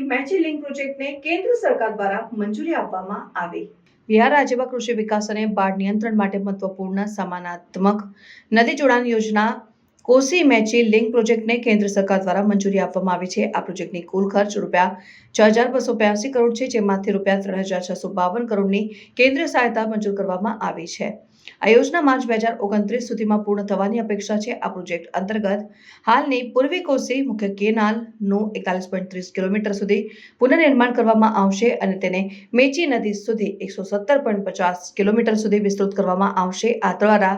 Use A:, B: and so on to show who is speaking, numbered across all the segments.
A: મેચી link પ્રોજેક્ટને કેન્દ્ર સરકાર દ્વારા મંજૂરી આપવામાં આવી. બિહાર રાજ્યમાં કૃષિ વિકાસ અને બાળ નિયંત્રણ માટે મહત્વપૂર્ણ સમાનાત્મક નદી જોડાણ યોજના કોસી મેચી લિંક પ્રોજેક્ટને કેન્દ્ર સરકાર દ્વારા મંજૂરી આપવામાં આવી છે. આ પ્રોજેક્ટની કુલ ખર્ચ રૂપિયા છ હજાર બસો બ્યાસી કરોડ છે, જેમાંથી રૂપિયા ત્રણ હજાર છસો બાવન કરોડની કેન્દ્ર સહાયતા મંજૂર કરવામાં આવી છે. આ યોજના માર્ચ બે હજાર ઓગણત્રીસ સુધીમાં પૂર્ણ થવાની અપેક્ષા છે. આ પ્રોજેક્ટ અંતર્ગત હાલની પૂર્વી કોસી મુખ્ય કેનાલનું એકતાલીસ પોઈન્ટ ત્રીસ કિલોમીટર સુધી પુનર્નિર્માણ કરવામાં આવશે અને તેને મેચી નદી સુધી એકસો સત્તર પોઈન્ટ પચાસ કિલોમીટર સુધી વિસ્તૃત કરવામાં આવશે. આ દ્વારા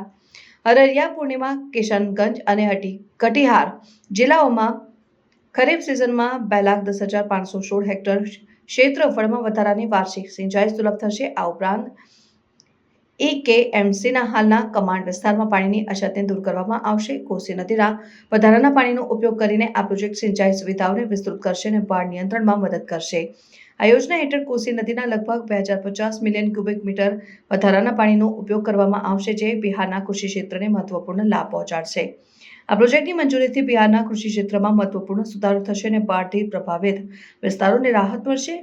A: અરરિયા, પૂર્ણિમા, કિશનગંજ અને હટી, કટિહાર જિલ્લાઓમાં ખરીફ સિઝનમાં બે લાખ દસ હજાર પાંચસો સોળ હેક્ટર ક્ષેત્રફળમાં વધારાની વાર્ષિક સિંચાઈ સુલભ થશે. આ ઉપરાંત એકેએમસીના હાલના કમાન્ડ વિસ્તારમાં પાણીની અછતને દૂર કરવામાં આવશે. કોસી નદીના વધારાના પાણીનો ઉપયોગ કરીને આ પ્રોજેક્ટ સિંચાઈ સુવિધાઓને વિસ્તૃત કરશે અને બાળ નિયંત્રણમાં મદદ કરશે. આ યોજના હેઠળ કોસી નદીના લગભગ બે હજાર પચાસ મિલિયન ક્યુબિક મીટર વધારાના પાણીનો ઉપયોગ કરવામાં આવશે જે બિહારના કૃષિ ક્ષેત્રને મહત્વપૂર્ણ લાભ પહોંચાડશે. આ પ્રોજેક્ટની મંજૂરીથી બિહારના કૃષિ ક્ષેત્રમાં મહત્વપૂર્ણ સુધારો થશે અને બાઢથી પ્રભાવિત વિસ્તારોને રાહત મળશે.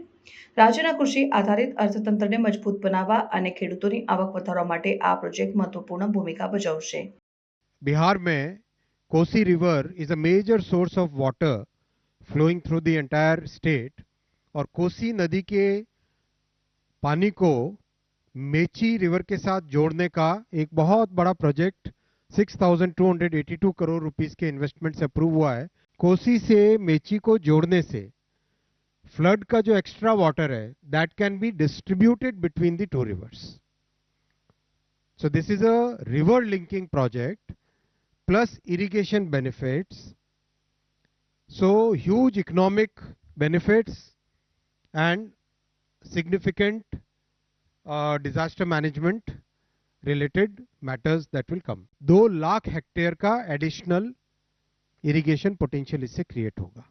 A: રાજ્યના કૃષિ આધારિત અર્થતંત્રને મજબૂત બનાવવા અને ખેડૂતોની આવક વધારવા માટે આ પ્રોજેક્ટ મહત્વપૂર્ણ ભૂમિકા ભજવશે.
B: બિહાર મેં Kosi river is a major source of water flowing through the entire state. और कोसी नदी के पानी को मेची रिवर के साथ जोड़ने का एक बहुत बड़ा प्रोजेक्ट 6,282 करोड़ रुपीस के इन्वेस्टमेंट से अप्रूव हुआ है कोसी से मेची को जोड़ने से फ्लड का जो एक्स्ट्रा वाटर है that can be distributed between the two rivers so this is a river linking project plus irrigation benefits. So huge economic benefits and significant uh, disaster management related matters that will come. दो lakh hectare का additional irrigation potential इससे create होगा